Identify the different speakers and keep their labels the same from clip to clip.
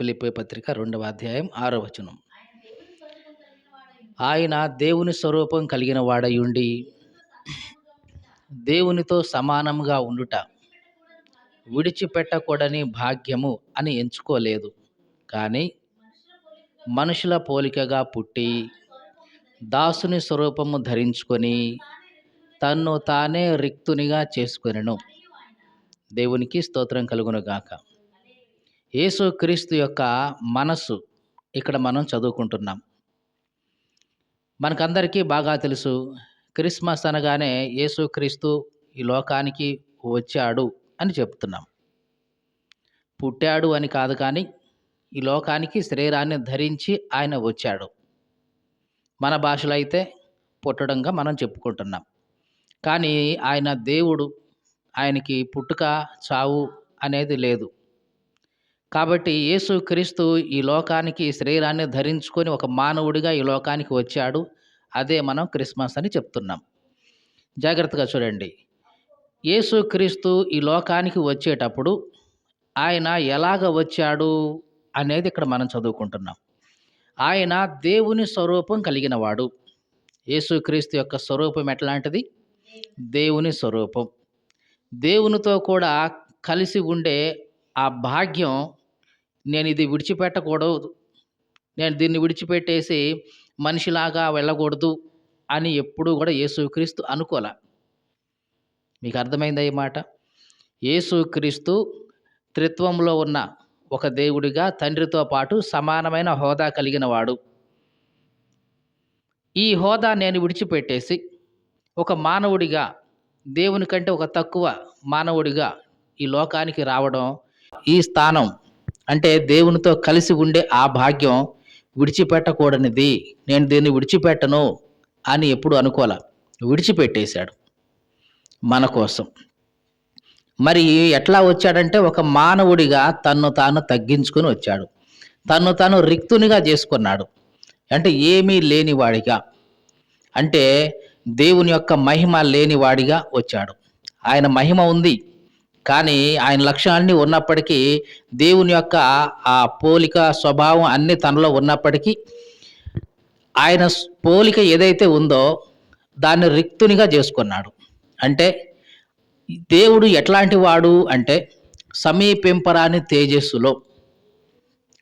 Speaker 1: పిలిపే పత్రిక రెండవ అధ్యాయం ఆరో వచనం. ఆయన దేవుని స్వరూపం కలిగిన వాడయుండి దేవునితో సమానంగా ఉండుట విడిచిపెట్టకూడని భాగ్యము అని ఎంచుకోలేదు. కానీ మనుషుల పోలికగా పుట్టి దాసుని స్వరూపము ధరించుకొని తన్ను తానే రిక్తునిగా చేసుకొనెను. దేవునికి స్తోత్రం కలుగును యేసుక్రీస్తు యొక్క మనస్సు ఇక్కడ మనం చదువుకుంటున్నాం. మనకందరికీ బాగా తెలుసు క్రిస్మస్ అనగానే యేసుక్రీస్తు ఈ లోకానికి వచ్చాడు అని చెప్తున్నాం. పుట్టాడు అని కాదు కానీ ఈ లోకానికి శరీరాన్ని ధరించి ఆయన వచ్చాడు. మన భాషలో అయితే పుట్టడంగా మనం చెప్పుకుంటున్నాం. కానీ ఆయన దేవుడు ఆయనకి పుట్టుక చావు అనేది లేదు. కాబట్టి యేసు క్రీస్తు ఈ లోకానికి శరీరాన్ని ధరించుకొని ఒక మానవుడిగా ఈ లోకానికి వచ్చాడు. అదే మనం క్రిస్మస్ అని చెప్తున్నాం. జాగ్రత్తగా చూడండి. యేసు క్రీస్తు ఈ లోకానికి వచ్చేటప్పుడు ఆయన ఎలాగ వచ్చాడు అనేది ఇక్కడ మనం చదువుకుంటున్నాం. ఆయన దేవుని స్వరూపం కలిగినవాడు యేసుక్రీస్తు యొక్క స్వరూపం ఎట్లాంటిది? దేవుని స్వరూపం. దేవునితో కూడా కలిసి ఉండే ఆ భాగ్యం నేను ఇది విడిచిపెట్టకూడదు. నేను దీన్ని విడిచిపెట్టేసి మనిషిలాగా వెళ్ళకూడదు అని ఎప్పుడూ కూడా యేసుక్రీస్తు అనుకోలే. మీకు అర్థమైందా ఈ మాట? యేసుక్రీస్తు త్రిత్వంలో ఉన్న ఒక దేవుడిగా తండ్రితో పాటు సమానమైన హోదా కలిగిన వాడు ఈ హోదా నేను విడిచిపెట్టేసి ఒక మానవుడిగా దేవుని కంటే ఒక తక్కువ మానవుడిగా ఈ లోకానికి రావడం ఈ స్థానం అంటే దేవునితో కలిసి ఉండే ఆ భాగ్యం విడిచిపెట్టకూడనిది. నేను దీన్ని విడిచిపెట్టను అని ఎప్పుడు అనుకోలే. విడిచిపెట్టేశాడు మన కోసం. మరి ఎట్లా వచ్చాడంటే ఒక మానవుడిగా తన్ను తాను తగ్గించుకొని వచ్చాడు. తన్ను తాను రిక్తునిగా చేసుకున్నాడు. అంటే ఏమీ లేనివాడిగా. అంటే దేవుని యొక్క మహిమ లేనివాడిగా వచ్చాడు. ఆయన మహిమ ఉంది. కానీ ఆయన లక్షణాలన్నీ ఉన్నప్పటికీ దేవుని యొక్క ఆ పోలిక స్వభావం అన్ని తనలో ఉన్నప్పటికీ ఆయన పోలిక ఏదైతే ఉందో దాన్ని రిక్తునిగా చేసుకున్నాడు. అంటే దేవుడు ఎట్లాంటి వాడు అంటే సమీపింపరాని తేజస్సులో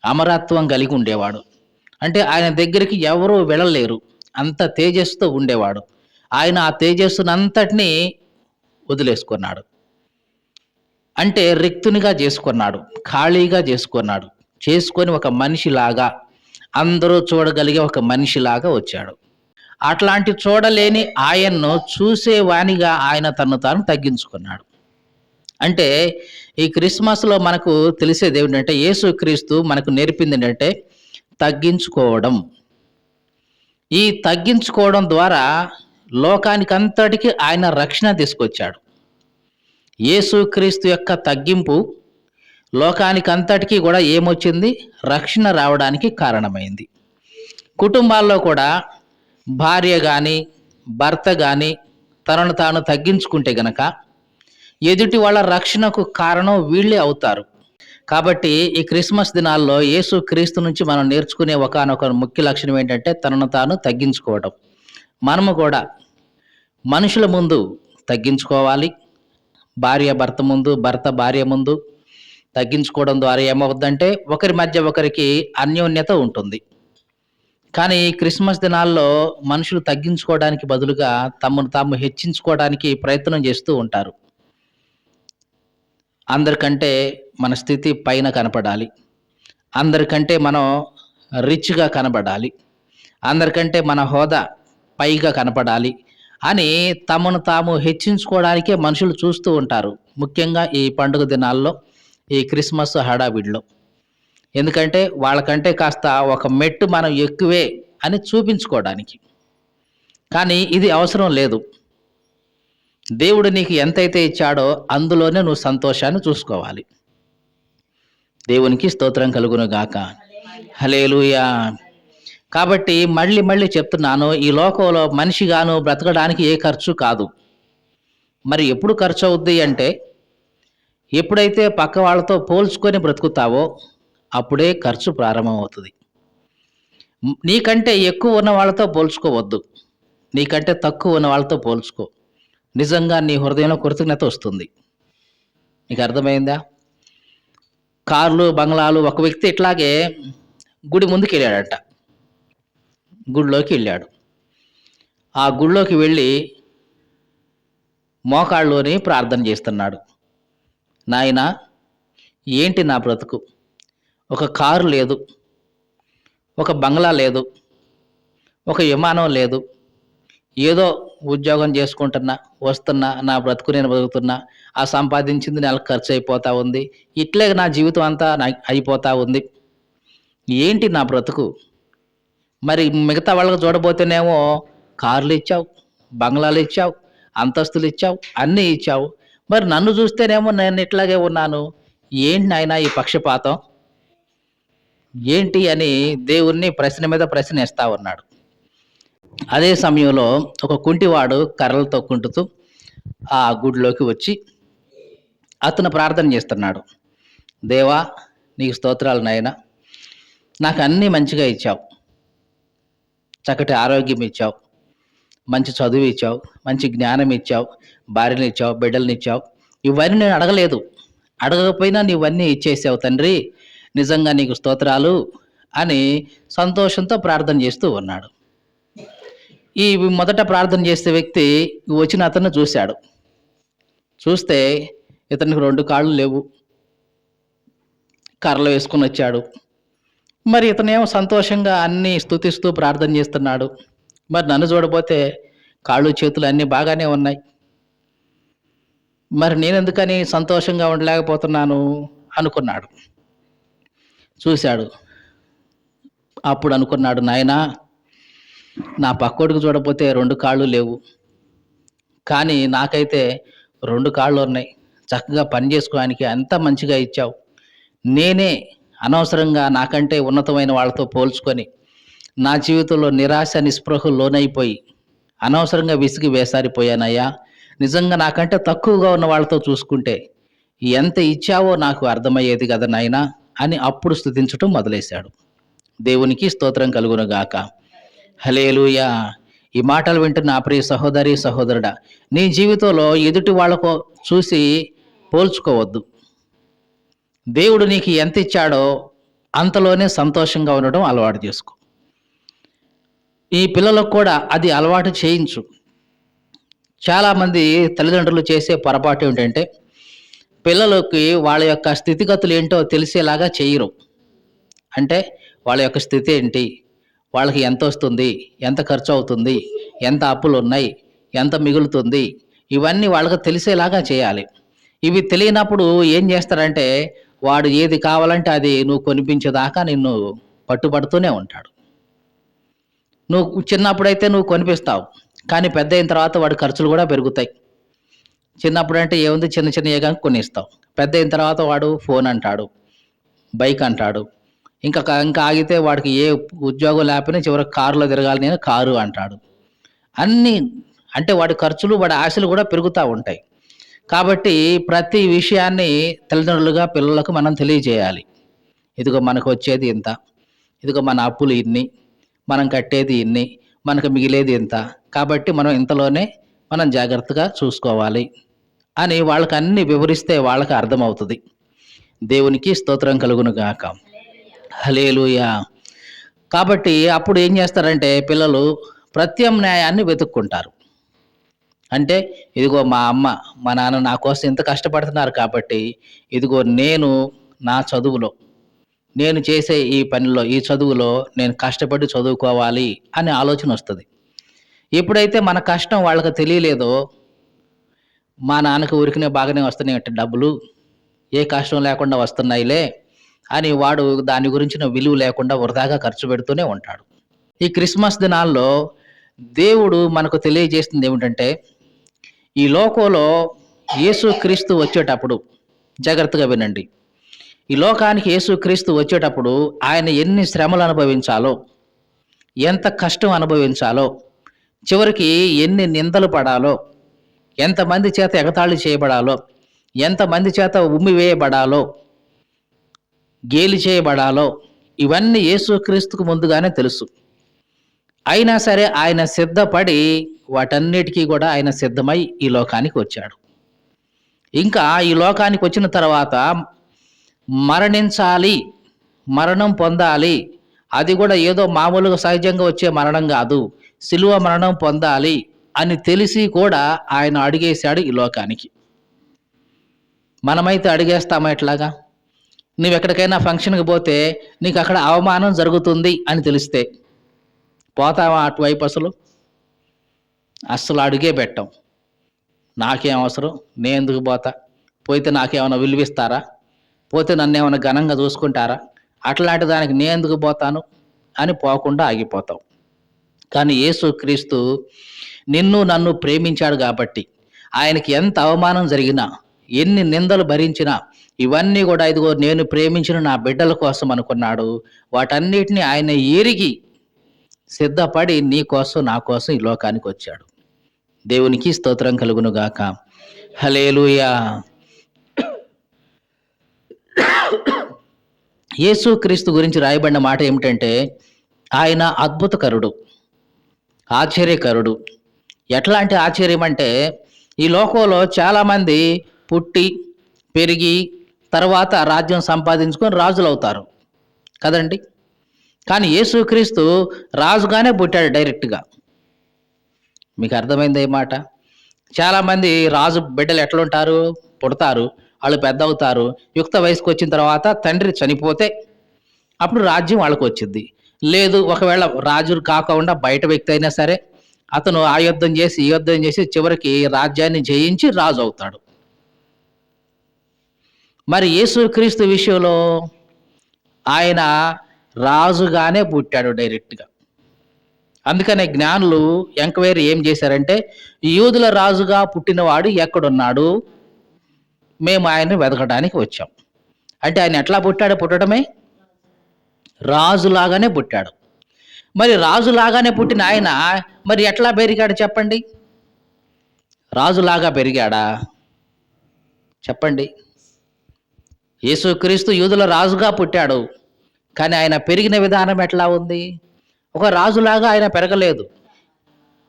Speaker 1: అమరత్వం కలిగి ఉండేవాడు. అంటే ఆయన దగ్గరికి ఎవరూ వెళ్ళలేరు. అంత తేజస్సుతో ఉండేవాడు. ఆయన ఆ తేజస్సునంతటినీ వదిలేసుకున్నాడు. అంటే రిక్తునిగా చేసుకున్నాడు ఖాళీగా చేసుకున్నాడు చేసుకొని ఒక మనిషిలాగా అందరూ చూడగలిగే ఒక మనిషిలాగా వచ్చాడు. అట్లాంటి చూడలేని ఆయన్ను చూసేవానిగా ఆయన తను తాను తగ్గించుకున్నాడు. అంటే ఈ క్రిస్మస్లో మనకు తెలిసేది ఏమిటంటే యేసు క్రీస్తు మనకు నేర్పింది ఏంటంటే తగ్గించుకోవడం. ఈ తగ్గించుకోవడం ద్వారా లోకానికంతటికి ఆయన రక్షణ తీసుకొచ్చాడు. యేసుక్రీస్తు యొక్క తగ్గింపు లోకానికంతటికీ కూడా ఏమొచ్చింది? రక్షణ రావడానికి కారణమైంది. కుటుంబాల్లో కూడా భార్య కానీ భర్త కానీ తనను తాను తగ్గించుకుంటే గనక ఎదుటి వాళ్ళ రక్షణకు కారణం వీళ్ళే అవుతారు. కాబట్టి ఈ క్రిస్మస్ దినాల్లో యేసు క్రీస్తు నుంచి మనం నేర్చుకునే ఒకనొక ముఖ్య లక్షణం ఏంటంటే తనను తాను తగ్గించుకోవడం మనము కూడా మనుషుల ముందు తగ్గించుకోవాలి. భార్య భర్త ముందు భర్త భార్య ముందు తగ్గించుకోవడం ద్వారా ఏమవుద్దంటే ఒకరి మధ్య ఒకరికి అన్యోన్యత ఉంటుంది. కానీ క్రిస్మస్ దినాల్లో మనుషులు తగ్గించుకోవడానికి బదులుగా తమను తాము హెచ్చించుకోవడానికి ప్రయత్నం చేస్తూ ఉంటారు. అందరికంటే మన స్థితి పైన కనపడాలి. అందరికంటే మనం రిచ్గా కనబడాలి. అందరికంటే మన హోదా పైగా కనపడాలి. అని తమను తాము హెచ్చించుకోవడానికే మనుషులు చూస్తూ ఉంటారు. ముఖ్యంగా ఈ పండుగ దినాల్లో ఈ క్రిస్మస్ హడావిడిలో. ఎందుకంటే వాళ్ళకంటే కాస్త ఒక మెట్టు మనం ఎక్కువే అని చూపించుకోవడానికి. కానీ ఇది అవసరం లేదు. దేవుడు నీకు ఎంతైతే ఇచ్చాడో అందులోనే నువ్వు సంతోషాన్ని చూసుకోవాలి. దేవునికి స్తోత్రం కలుగును గాక హలేలుయా కాబట్టి మళ్ళీ మళ్ళీ చెప్తున్నాను ఈ లోకంలో మనిషిగాను బ్రతకడానికి ఏ ఖర్చు కాదు. మరి ఎప్పుడు ఖర్చు అవుద్ది అంటే ఎప్పుడైతే పక్క వాళ్ళతో పోల్చుకొని బ్రతుకుతావో అప్పుడే ఖర్చు ప్రారంభమవుతుంది. నీకంటే ఎక్కువ ఉన్న వాళ్ళతో పోల్చుకోవద్దు. నీకంటే తక్కువ ఉన్న వాళ్ళతో పోల్చుకో. నిజంగా నీ హృదయంలో కృతజ్ఞత వస్తుంది. నీకు అర్థమైందా? కార్లు బంగ్లాలు ఒక వ్యక్తి ఇట్లాగే గుడి ముందుకు వెళ్ళాడట గుడిలోకి వెళ్ళాడు. ఆ గుడిలోకి వెళ్ళి మోకాళ్ళలోని ప్రార్థన చేస్తున్నాడు. నాయన ఏంటి నా బ్రతుకు? ఒక కారు లేదు ఒక బంగ్లా లేదు ఒక విమానం లేదు ఏదో ఉద్యోగం చేసుకుంటున్నా వస్తున్నా నా బ్రతుకు నేను బతుకుతున్నా ఆ సంపాదించింది నెలకు ఖర్చు అయిపోతూ ఉంది ఇట్లే నా జీవితం అంతా నా ఉంది. ఏంటి నా బ్రతుకు? మరి మిగతా వాళ్ళకి చూడబోతేనేమో కార్లు ఇచ్చావు బంగ్లాలు ఇచ్చావు అంతస్తులు ఇచ్చావు అన్నీ ఇచ్చావు. మరి నన్ను చూస్తేనేమో నేను ఇట్లాగే ఉన్నాను. ఏంటి నాయన ఈ పక్షపాతం? ఏంటి అని దేవుణ్ణి ప్రశ్న మీద ప్రశ్న ఇస్తా ఉన్నాడు. అదే సమయంలో ఒక కుంటివాడు కర్రలతో కుంటుతూ ఆ గుడిలోకి వచ్చి అతను ప్రార్థన చేస్తున్నాడు. దేవా నీకు స్తోత్రాలు నాయన. నాకు అన్నీ మంచిగా ఇచ్చావు. చక్కటి ఆరోగ్యం ఇచ్చావు. మంచి చదువు ఇచ్చావు. మంచి జ్ఞానం ఇచ్చావు. భార్యని ఇచ్చావు. బిడ్డల్ని ఇచ్చావు. ఇవన్నీ నేను అడగలేదు. అడగకపోయినా నీవన్నీ ఇచ్చేసావు తండ్రి. నిజంగా నీకు స్తోత్రాలు అని సంతోషంతో ప్రార్థన చేస్తూ ఉన్నాడు. ఈ మొదట ప్రార్థన చేసే వ్యక్తి వచ్చిన అతను చూశాడు. చూస్తే ఇతనికి రెండు కాళ్ళు లేవు. కర్రలు వేసుకుని వచ్చాడు. మరి ఇతనేమో సంతోషంగా అన్ని స్తుతిస్తూ ప్రార్థన చేస్తున్నాడు. మరి నన్ను చూడబోతే కాళ్ళు చేతులు అన్నీ బాగానే ఉన్నాయి. మరి నేనెందుకని సంతోషంగా ఉండలేకపోతున్నాను అనుకున్నాడు. చూశాడు. అప్పుడు అనుకున్నాడు నాయనా నా పక్కోడికి చూడపోతే రెండు కాళ్ళు లేవు. కానీ నాకైతే రెండు కాళ్ళు ఉన్నాయి. చక్కగా పని చేసుకోవడానికి అంత మంచిగా ఇచ్చావు. నేనే అనవసరంగా నాకంటే ఉన్నతమైన వాళ్ళతో పోల్చుకొని నా జీవితంలో నిరాశ నిస్పృహ లోనైపోయి అనవసరంగా విసిగి వేసారిపోయానయ్యా. నిజంగా నాకంటే తక్కువగా ఉన్న వాళ్ళతో చూసుకుంటే ఎంత ఇచ్చావో నాకు అర్థమయ్యేది కదా నాయనా అని అప్పుడు స్థుతించటం మొదలేశాడు. దేవునికి స్తోత్రం కలుగునుగాక. హలేలుయా ఈ మాటలు వింటున్న నా ప్రియ సహోదరి సహోదరుడా నీ జీవితంలో ఎదుటి వాళ్ళకు చూసి పోల్చుకోవద్దు. దేవుడు నీకు ఎంత ఇచ్చాడో అంతలోనే సంతోషంగా ఉండడం అలవాటు చేసుకో. ఈ పిల్లలకు కూడా అది అలవాటు చేయించు. చాలామంది తల్లిదండ్రులు చేసే పొరపాటు ఏంటంటే పిల్లలకి వాళ్ళ యొక్క స్థితిగతులు ఏంటో తెలిసేలాగా చేయరు. అంటే వాళ్ళ యొక్క స్థితి ఏంటి? వాళ్ళకి ఎంత వస్తుంది? ఎంత ఖర్చు అవుతుంది? ఎంత అప్పులు ఉన్నాయి? ఎంత మిగులుతుంది? ఇవన్నీ వాళ్ళకి తెలిసేలాగా చేయాలి. ఇవి తెలియనప్పుడు ఏం చేస్తారంటే వాడు ఏది కావాలంటే అది నువ్వు కొనిపించేదాకా నిన్ను పట్టుబడుతూనే ఉంటాడు. నువ్వు చిన్నప్పుడైతే నువ్వు కొనిపిస్తావు కానీ పెద్ద అయిన తర్వాత వాడి ఖర్చులు కూడా పెరుగుతాయి. చిన్నప్పుడు అంటే ఏముంది? చిన్న చిన్న ఏగా కొనిస్తావు. పెద్ద అయిన తర్వాత వాడు ఫోన్ అంటాడు బైక్ అంటాడు. ఇంకా ఇంకా ఆగితే వాడికి ఏ ఉద్యోగం లేకపోయినా చివరికి కారులో తిరగాలి నేను కారు అంటాడు. అన్నీ అంటే వాడి ఖర్చులు వాడి ఆశలు కూడా పెరుగుతూ ఉంటాయి. కాబట్టి ప్రతి విషయాన్ని తల్లిదండ్రులుగా పిల్లలకు మనం తెలియజేయాలి. ఇదిగో మనకు వచ్చేది ఇంత. ఇదిగో మన అప్పులు ఇన్ని. మనం కట్టేది ఇన్ని. మనకు మిగిలేది ఇంత. కాబట్టి మనం ఇంతలోనే మనం జాగ్రత్తగా చూసుకోవాలి అని వాళ్ళకి అన్ని వివరిస్తే వాళ్ళకి అర్థమవుతుంది. దేవునికి స్తోత్రం కలుగును గాక. హలేలుయా కాబట్టి అప్పుడు ఏం చేస్తారంటే పిల్లలు ప్రత్యామ్నాయాన్ని వెతుక్కుంటారు. అంటే ఇదిగో మా అమ్మ మా నాన్న నా కోసం ఇంత కష్టపడుతున్నారు కాబట్టి ఇదిగో నేను నా చదువులో నేను చేసే ఈ పనిలో ఈ చదువులో నేను కష్టపడి చదువుకోవాలి అనే ఆలోచన వస్తుంది. ఎప్పుడైతే మన కష్టం వాళ్ళకి తెలియలేదో మా నాన్నకి ఊరికనే బాగానే వస్తున్నాయి అంటే డబ్బులు ఏ కష్టం లేకుండా వస్తున్నాయిలే అని వాడు దాని గురించిన విలువ లేకుండా వృధాగా ఖర్చు పెడుతూనే ఉంటాడు. ఈ క్రిస్మస్ దినాల్లో దేవుడు మనకు తెలియజేస్తుంది ఏమిటంటే ఈ లోకంలో యేసు క్రీస్తు వచ్చేటప్పుడు జాగ్రత్తగా వినండి. ఈ లోకానికి యేసు క్రీస్తు వచ్చేటప్పుడు ఆయన ఎన్ని శ్రమలు అనుభవించాలో ఎంత కష్టం అనుభవించాలో చివరికి ఎన్ని నిందలు పడాలో ఎంతమంది చేత ఎగతాళి చేయబడాలో ఎంతమంది చేత ఉమ్మివేయబడాలో గేలి చేయబడాలో ఇవన్నీ యేసుక్రీస్తుకు ముందుగానే తెలుసు. అయినా సరే ఆయన సిద్ధపడి వాటన్నిటికీ కూడా ఆయన సిద్ధమై ఈ లోకానికి వచ్చాడు. ఇంకా ఈ లోకానికి వచ్చిన తర్వాత మరణించాలి మరణం పొందాలి. అది కూడా ఏదో మామూలుగా సహజంగా వచ్చే మరణం కాదు. సిలువ మరణం పొందాలి అని తెలిసి కూడా ఆయన అడిగేశాడు ఈ లోకానికి. మనమైతే అడిగేస్తామా ఎట్లాగా? నువ్వు ఎక్కడికైనా ఫంక్షన్కి పోతే నీకు అక్కడ అవమానం జరుగుతుంది అని తెలిస్తే పోతావా అటువైపు అసలు? అస్సలు అడిగే పెట్టాం. నాకేం అవసరం? నేను ఎందుకు పోతా? పోతే నాకేమైనా విలువిస్తారా పోతే నన్ను ఏమైనా ఘనంగా చూసుకుంటారా? అట్లాంటి దానికి నేను ఎందుకు పోతాను? అని పోకుండా ఆగిపోతాం. కానీ యేసు క్రీస్తు నిన్ను నన్ను ప్రేమించాడు కాబట్టి ఆయనకి ఎంత అవమానం జరిగినా ఎన్ని నిందలు భరించినా ఇవన్నీ కూడా ఇదిగో నేను ప్రేమించిన నా బిడ్డల కోసం అనుకున్నాడు. వాటన్నిటిని ఆయన ఎరిగి సిద్ధపడి నీ కోసం నా కోసం ఈ లోకానికి వచ్చాడు. దేవునికి స్తోత్రం కలుగును గాక. హలేలుయా యేసు క్రీస్తు గురించి రాయబడిన మాట ఏమిటంటే ఆయన అద్భుతకరుడు ఆశ్చర్యకరుడు. ఎట్లాంటి ఆశ్చర్యం అంటే ఈ లోకంలో చాలామంది పుట్టి పెరిగి తర్వాత రాజ్యం సంపాదించుకొని రాజులు అవుతారు కదండి? కానీ యేసుక్రీస్తు రాజుగానే పుట్టాడు డైరెక్ట్గా. మీకు అర్థమైంది ఈ మాట? చాలామంది రాజు బిడ్డలు ఎట్లుంటారు? పుడతారు వాళ్ళు పెద్ద అవుతారు యుక్త వయసుకు వచ్చిన తర్వాత తండ్రి చనిపోతే అప్పుడు రాజ్యం వాళ్ళకు వచ్చింది లేదు ఒకవేళ రాజు కాకుండా బయట వ్యక్తి అయినా సరే అతను ఆ యుద్ధం చేసి ఈ యుద్ధం చేసి చివరికి రాజ్యాన్ని జయించి రాజు అవుతాడు. మరి యేసుక్రీస్తు విషయంలో ఆయన రాజుగానే పుట్టాడు డైరెక్ట్గా. అందుకనే జ్ఞానులు ఎంక్వైరీ ఏం చేశారంటే యూదుల రాజుగా పుట్టినవాడు ఎక్కడున్నాడు? మేము ఆయన్ని వెతకడానికి వచ్చాం. అంటే ఆయన ఎట్లా పుట్టాడు? పుట్టడమే? రాజులాగానే పుట్టాడు. మరి రాజులాగానే పుట్టిన ఆయన మరి ఎట్లా పెరిగాడు చెప్పండి? రాజులాగా పెరిగాడా? చెప్పండి. యేసుక్రీస్తు యూదుల రాజుగా పుట్టాడు. కానీ ఆయన పెరిగిన విధానం ఎట్లా ఉంది? ఒక రాజులాగా ఆయన పెరగలేదు.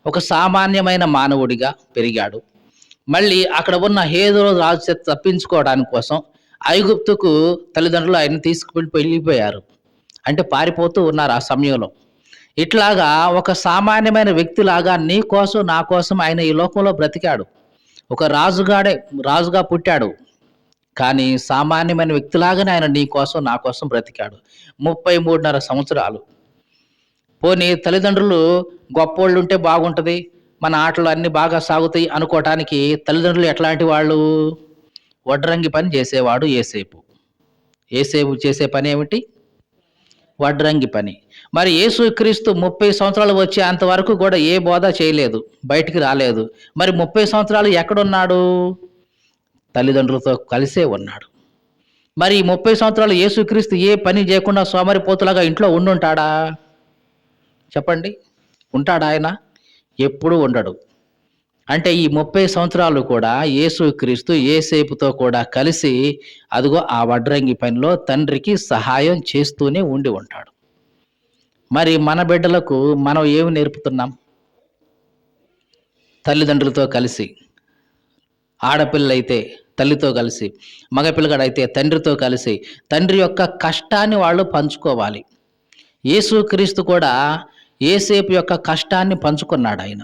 Speaker 1: ఒక సామాన్యమైన మానవుడిగా పెరిగాడు. మళ్ళీ అక్కడ ఉన్న హేదో రాజు చేత తప్పించుకోవడానికి కోసం ఐగుప్తుకు తల్లిదండ్రులు ఆయన తీసుకువెళ్ళి వెళ్ళిపోయారు. అంటే పారిపోతూ ఉన్నారు ఆ సమయంలో. ఇట్లాగా ఒక సామాన్యమైన వ్యక్తిలాగా నీ కోసం నా కోసం ఆయన ఈ లోకంలో బ్రతికాడు. ఒక రాజుగాడే రాజుగా పుట్టాడు. కానీ సామాన్యమైన వ్యక్తిలాగానే ఆయన నీ కోసం నా కోసం బ్రతికాడు. ముప్పై మూడున్నర సంవత్సరాలు. పోనీ తల్లిదండ్రులు గొప్పోళ్ళు ఉంటే బాగుంటుంది మన ఆటలు అన్నీ బాగా సాగుతాయి అనుకోవటానికి తల్లిదండ్రులు ఎట్లాంటి వాళ్ళు? వడ్రంగి పని చేసేవాడు ఏసేపు. ఏసేపు చేసే పని ఏమిటి? వడ్రంగి పని. మరి యేసుక్రీస్తు ముప్పై సంవత్సరాలు వచ్చే అంతవరకు కూడా ఏ బోధ చేయలేదు బయటికి రాలేదు. మరి ముప్పై సంవత్సరాలు ఎక్కడున్నాడు? తల్లిదండ్రులతో కలిసే ఉన్నాడు. మరి ఈ ముప్పై సంవత్సరాలు యేసుక్రీస్తు ఏ పని చేయకుండా సోమరిపోతులాగా ఇంట్లో ఉండుంటాడా? చెప్పండి. ఉంటాడా ఆయన? ఎప్పుడూ ఉండడు. అంటే ఈ ముప్పై సంవత్సరాలు కూడా యేసుక్రీస్తు ఏసేపుతో కూడా కలిసి అదిగో ఆ వడ్రంగి పనిలో తండ్రికి సహాయం చేస్తూనే ఉండి ఉంటాడు. మరి మన బిడ్డలకు మనం ఏమి నేర్పుతున్నాం? తల్లిదండ్రులతో కలిసి ఆడపిల్లలైతే తల్లితో కలిసి మగపిల్లగాడైతే తండ్రితో కలిసి తండ్రి యొక్క కష్టాన్ని వాళ్ళు పంచుకోవాలి. యేసుక్రీస్తు కూడా ఏసేపు యొక్క కష్టాన్ని పంచుకున్నాడు ఆయన.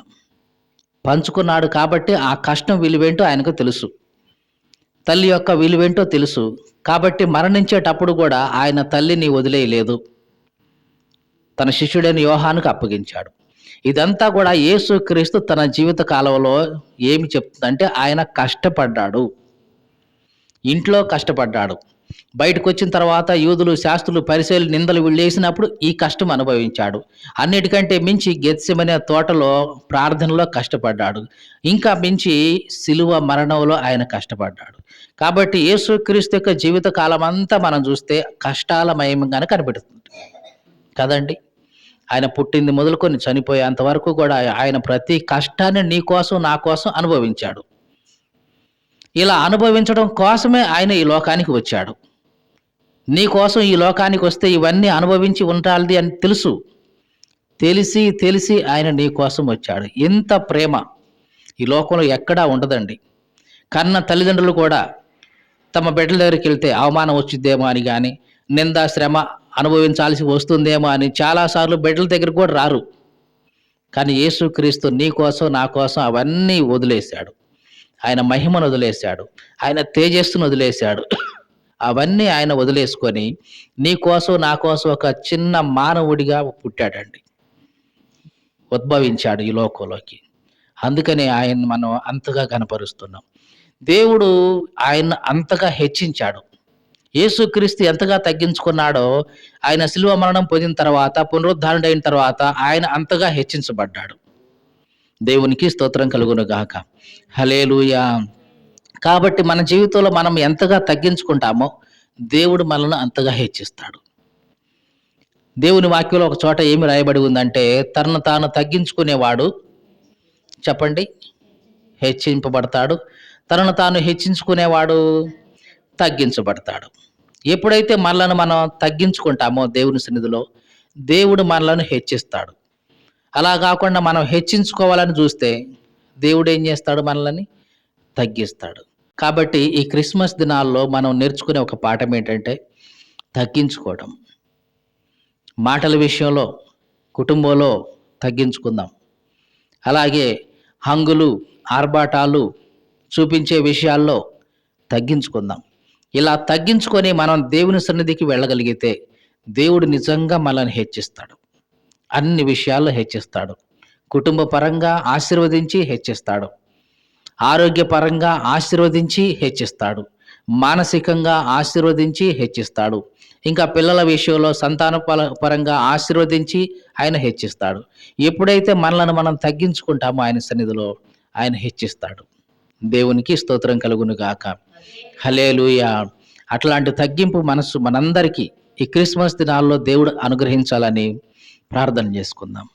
Speaker 1: పంచుకున్నాడు కాబట్టి ఆ కష్టం విలువేంటో ఆయనకు తెలుసు. తల్లి యొక్క విలువేంటో తెలుసు. కాబట్టి మరణించేటప్పుడు కూడా ఆయన తల్లిని వదిలేయలేదు. తన శిష్యుడైన యోహానుకు అప్పగించాడు. ఇదంతా కూడా యేసుక్రీస్తు తన జీవిత కాలంలో ఏమి చెప్తుందంటే ఆయన కష్టపడ్డాడు. ఇంట్లో కష్టపడ్డాడు. బయటకు వచ్చిన తర్వాత యూదులు శాస్త్రులు పరిశీలి నిందలు వీళ్ళేసినప్పుడు ఈ కష్టం అనుభవించాడు. అన్నిటికంటే మించి గెత్సిమనే తోటలో ప్రార్థనలో కష్టపడ్డాడు. ఇంకా మించి సిలువ మరణంలో ఆయన కష్టపడ్డాడు. కాబట్టి యేసుక్రీస్తు యొక్క జీవిత కాలం అంతా మనం చూస్తే కష్టాలమయంగానే కనిపెడుతుంది కదండి? ఆయన పుట్టింది మొదలుకొని చనిపోయేంత వరకు కూడా ఆయన ప్రతి కష్టాన్ని నీ కోసం నా కోసం అనుభవించాడు. ఇలా అనుభవించడం కోసమే ఆయన ఈ లోకానికి వచ్చాడు. నీ కోసం ఈ లోకానికి వస్తే ఇవన్నీ అనుభవించి ఉండాలి అని తెలుసు. తెలిసి తెలిసి ఆయన నీ కోసం వచ్చాడు. ఎంత ప్రేమ ఈ లోకంలో ఎక్కడా ఉండదండి. కన్న తల్లిదండ్రులు కూడా తమ బిడ్డల దగ్గరికి వెళ్తే అవమానం వచ్చిద్దేమో అని కానీ నిందా శ్రమ అనుభవించాల్సి వస్తుందేమో అని చాలాసార్లు బిడ్డల దగ్గరికి కూడా రారు. కానీ యేసుక్రీస్తు నీ కోసం నా కోసం అవన్నీ వదిలేశాడు. ఆయన మహిమను వదిలేశాడు. ఆయన తేజస్సును వదిలేశాడు. అవన్నీ ఆయన వదిలేసుకొని నీ కోసం నా కోసం ఒక చిన్న మానవుడిగా పుట్టాడండి. ఉద్భవించాడు ఈ లోకంలోకి. అందుకని ఆయన మనం అంతగా కనపరుస్తున్నాం. దేవుడు ఆయన అంతగా హెచ్చించాడు. యేసుక్రీస్తు ఎంతగా తగ్గించుకున్నాడో ఆయన శిలువ మరణం పొందిన తర్వాత పునరుద్ధారణ అయిన తర్వాత ఆయన అంతగా హెచ్చించబడ్డాడు. దేవునికి స్తోత్రం కలుగును గాక. హలేలుయా కాబట్టి మన జీవితంలో మనం ఎంతగా తగ్గించుకుంటామో దేవుడు మనల్ని అంతగా హెచ్చిస్తాడు. దేవుని వాక్యంలో ఒక చోట ఏమి రాయబడి ఉందంటే తనను తాను తగ్గించుకునేవాడు చెప్పండి హెచ్చింపబడతాడు. తనను తాను హెచ్చించుకునేవాడు తగ్గించబడతాడు. ఎప్పుడైతే మనలను మనం తగ్గించుకుంటామో దేవుని సన్నిధిలో దేవుడు మనలను హెచ్చిస్తాడు. అలా కాకుండా మనం హెచ్చించుకోవాలని చూస్తే దేవుడు ఏం చేస్తాడు మనల్ని తగ్గిస్తాడు. కాబట్టి ఈ క్రిస్మస్ దినాల్లో మనం నేర్చుకునే ఒక పాఠం ఏంటంటే తగ్గించుకోవడం. మాటల విషయంలో కుటుంబంలో తగ్గించుకుందాం. అలాగే హంగులు ఆర్భాటాలు చూపించే విషయాల్లో తగ్గించుకుందాం. ఇలా తగ్గించుకొని మనం దేవుని సన్నిధికి వెళ్ళగలిగితే దేవుడు నిజంగా మనల్ని హెచ్చిస్తాడు. అన్ని విషయాల్లో హెచ్చిస్తాడు. కుటుంబ పరంగా ఆశీర్వదించి హెచ్చిస్తాడు. ఆరోగ్యపరంగా ఆశీర్వదించి హెచ్చిస్తాడు. మానసికంగా ఆశీర్వదించి హెచ్చిస్తాడు. ఇంకా పిల్లల విషయంలో సంతాన పల- పరంగా ఆశీర్వదించి ఆయన హెచ్చిస్తాడు. ఎప్పుడైతే మనలను మనం తగ్గించుకుంటామో ఆయన సన్నిధిలో ఆయన హెచ్చిస్తాడు. దేవునికి స్తోత్రం కలుగును గాక. హలేలుయ అట్లాంటి తగ్గింపు మనసు మనందరికీ ఈ క్రిస్మస్ దినాల్లో దేవుడు అనుగ్రహించాలని ప్రార్థన చేసుకుందాం.